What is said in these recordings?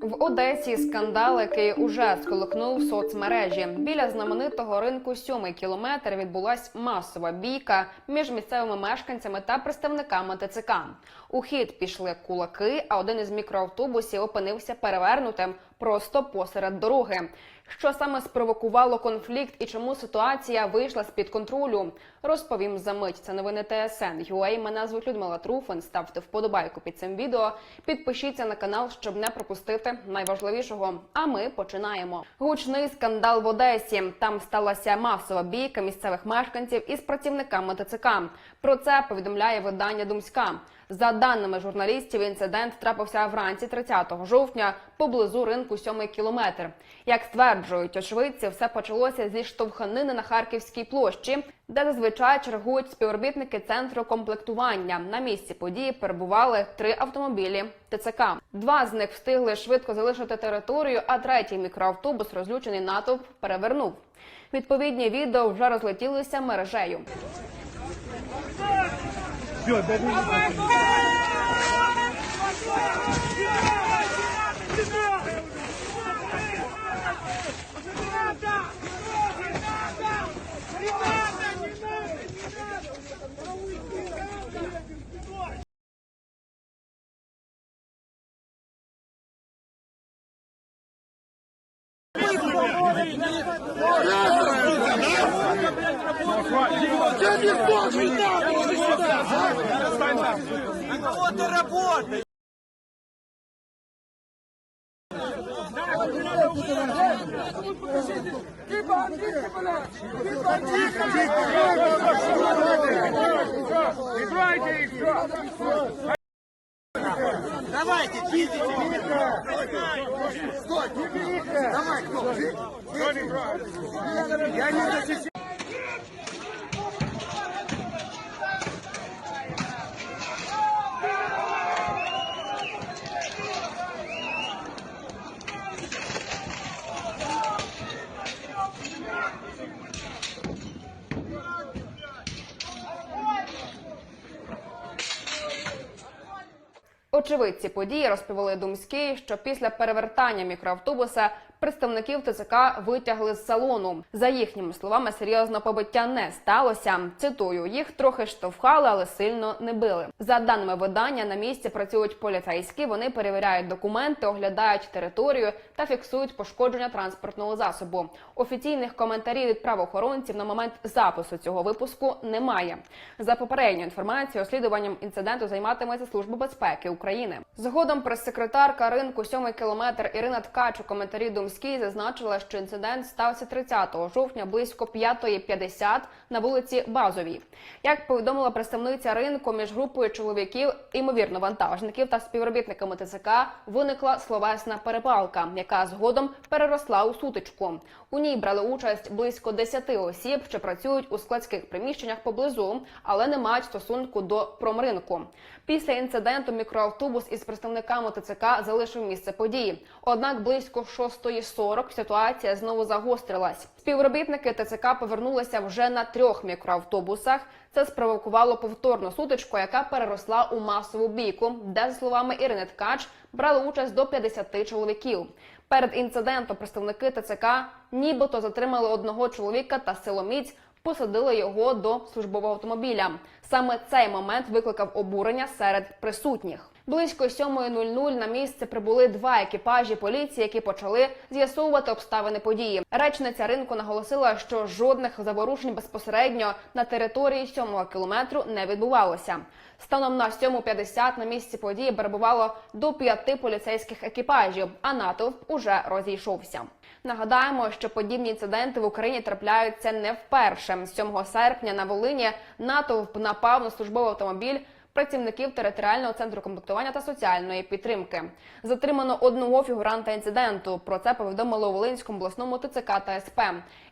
В Одесі скандал, який уже сколихнув соцмережі. Біля знаменитого ринку сьомий кілометр відбулась масова бійка між місцевими мешканцями та представниками ТЦК. У хід пішли кулаки, а один із мікроавтобусів опинився перевернутим просто посеред дороги. Що саме спровокувало конфлікт і чому ситуація вийшла з під контролю? Розповім за мить. Це новини ТСН. UA. Мене звуть Людмила Труфан. Ставте вподобайку під цим відео. Підпишіться на канал, щоб не пропустити найважливішого. А ми починаємо. Гучний скандал в Одесі. Там сталася масова бійка місцевих мешканців із працівниками ТЦК. Про це повідомляє видання Думська. За даними журналістів, інцидент трапився вранці 30 жовтня поблизу ринку сьомий кілометр. Як стверджують очевидці, все почалося зі штовханини на Харківській площі, де зазвичай чергують співробітники центру комплектування. На місці події перебували три автомобілі ТЦК. Два з них встигли швидко залишити територію, а третій мікроавтобус, розлючений натовп, перевернув. Відповідні відео вже розлетілися мережею. Я не Тебе тоже надо! Кого ты работаешь? Ты бандит, блядь! Ты бандит! Играйте их! Давайте, пиздите! Очевидці події розповіли Думський, що після перевертання мікроавтобуса представників ТЦК витягли з салону. За їхніми словами, серйозного побиття не сталося. Цитую, їх трохи штовхали, але сильно не били. За даними видання, на місці працюють поліцейські. Вони перевіряють документи, оглядають територію та фіксують пошкодження транспортного засобу. Офіційних коментарів від правоохоронців на момент запису цього випуску немає. За попередньою інформацією, розслідуванням інциденту займатиметься служба безпеки України. Згодом прес-секретарка ринку сьомий кілометр Ірина Ткач у коментарі Думській зазначила, що інцидент стався 30 жовтня близько 5.50 на вулиці Базовій. Як повідомила представниця ринку, між групою чоловіків, ймовірно, вантажників та співробітниками ТЦК виникла словесна перепалка, яка згодом переросла у сутичку. У ній брали участь близько 10 осіб, що працюють у складських приміщеннях поблизу, але не мають стосунку до промринку. Після інциденту мікроавтобус із представниками ТЦК залишив місце події. Однак близько 6.40 ситуація знову загострилась. Співробітники ТЦК повернулися вже на трьох мікроавтобусах. Це спровокувало повторну сутичку, яка переросла у масову бійку, де, за словами Ірини Ткач, брали участь до 50 чоловіків. Перед інцидентом представники ТЦК нібито затримали одного чоловіка та силоміць посадили його до службового автомобіля. Саме цей момент викликав обурення серед присутніх. Близько 7.00 на місце прибули два екіпажі поліції, які почали з'ясовувати обставини події. Речниця ринку наголосила, що жодних заворушень безпосередньо на території 7-го кілометру не відбувалося. Станом на 7.50 на місці події перебувало до п'яти поліцейських екіпажів, а натовп уже розійшовся. Нагадаємо, що подібні інциденти в Україні трапляються не вперше. 7 серпня на Волині натовп напав на службовий автомобіль. Працівників територіального центру комплектування та соціальної підтримки затримано одного фігуранта інциденту. Про це повідомили у Волинському обласному ТЦК та СП.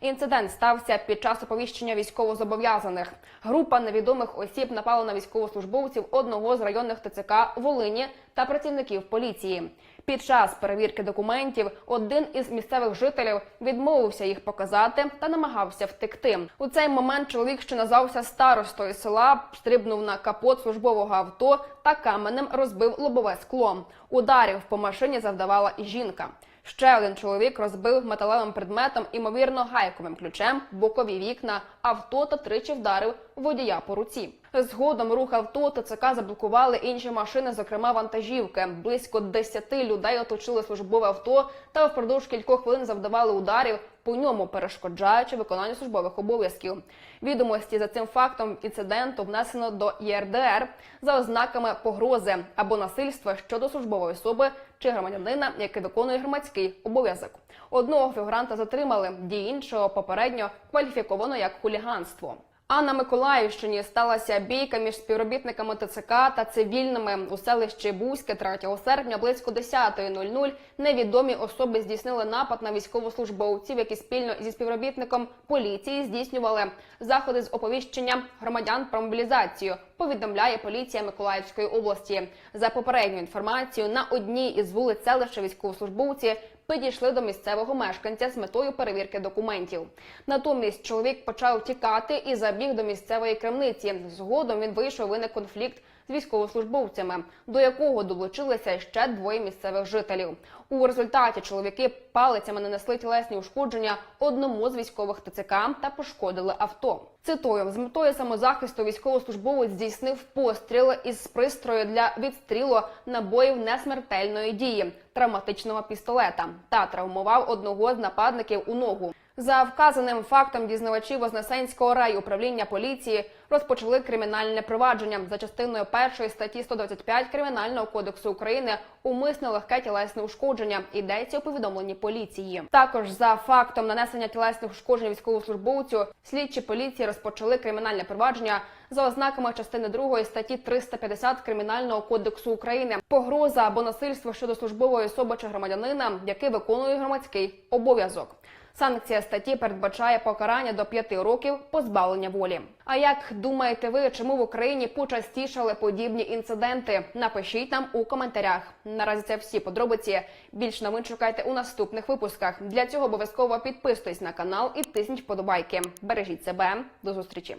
Інцидент стався під час оповіщення військовозобов'язаних. Група невідомих осіб напала на військовослужбовців одного з районних ТЦК Волині та працівників поліції. Під час перевірки документів один із місцевих жителів відмовився їх показати та намагався втекти. У цей момент чоловік, що назвався старостою села, стрибнув на капот службового авто та каменем розбив лобове скло. Ударів по машині завдавала і жінка. Ще один чоловік розбив металевим предметом, імовірно, гайковим ключем, бокові вікна авто та тричі вдарив водія по руці. Згодом рух авто ТЦК заблокували інші машини, зокрема вантажівки. Близько 10 людей оточили службове авто та впродовж кількох хвилин завдавали ударів по ньому, перешкоджаючи виконанню службових обов'язків. Відомості за цим фактом інциденту внесено до ЄРДР за ознаками погрози або насильства щодо службової особи чи громадянина, який виконує громадський обов'язок. Одного фігуранта затримали, дії іншого попередньо кваліфіковано як хуліганство. А на Миколаївщині сталася бійка між співробітниками ТЦК та цивільними у селищі Бузьке 3 серпня близько 10.00 невідомі особи здійснили напад на військовослужбовців, які спільно зі співробітником поліції здійснювали заходи з оповіщення громадян про мобілізацію. Повідомляє поліція Миколаївської області. За попередньою інформацією, на одній із вулиць селища військовослужбовці підійшли до місцевого мешканця з метою перевірки документів. Натомість чоловік почав тікати і забіг до місцевої крамниці. Згодом він вийшов виник конфлікт з військовослужбовцями, до якого долучилися ще двоє місцевих жителів. У результаті чоловіки палицями нанесли тілесні ушкодження одному з військових ТЦК та пошкодили авто. Цитую, з метою самозахисту військовослужбовець здійснив постріл із пристрою для відстрілу набоїв несмертельної дії травматичного пістолета та травмував одного з нападників у ногу. За вказаним фактом дізнавачі Вознесенського райуправління поліції розпочали кримінальне провадження за частиною першої статті 125 кримінального кодексу України умисне легке тілесне ушкодження. Йдеться у повідомленні поліції. Також за фактом нанесення тілесних ушкоджень військовослужбовцю слідчі поліції розпочали кримінальне провадження за ознаками частини 2 статті 350 кримінального кодексу України. Погроза або насильство щодо службової особи чи громадянина, який виконує громадський обов'язок. Санкція статті передбачає покарання до 5 років позбавлення волі. А як думаєте ви, чому в Україні почастішали подібні інциденти? Напишіть нам у коментарях. Наразі це всі подробиці. Більш новин шукайте у наступних випусках. Для цього обов'язково підписуйтесь на канал і тисніть вподобайки. Бережіть себе. До зустрічі.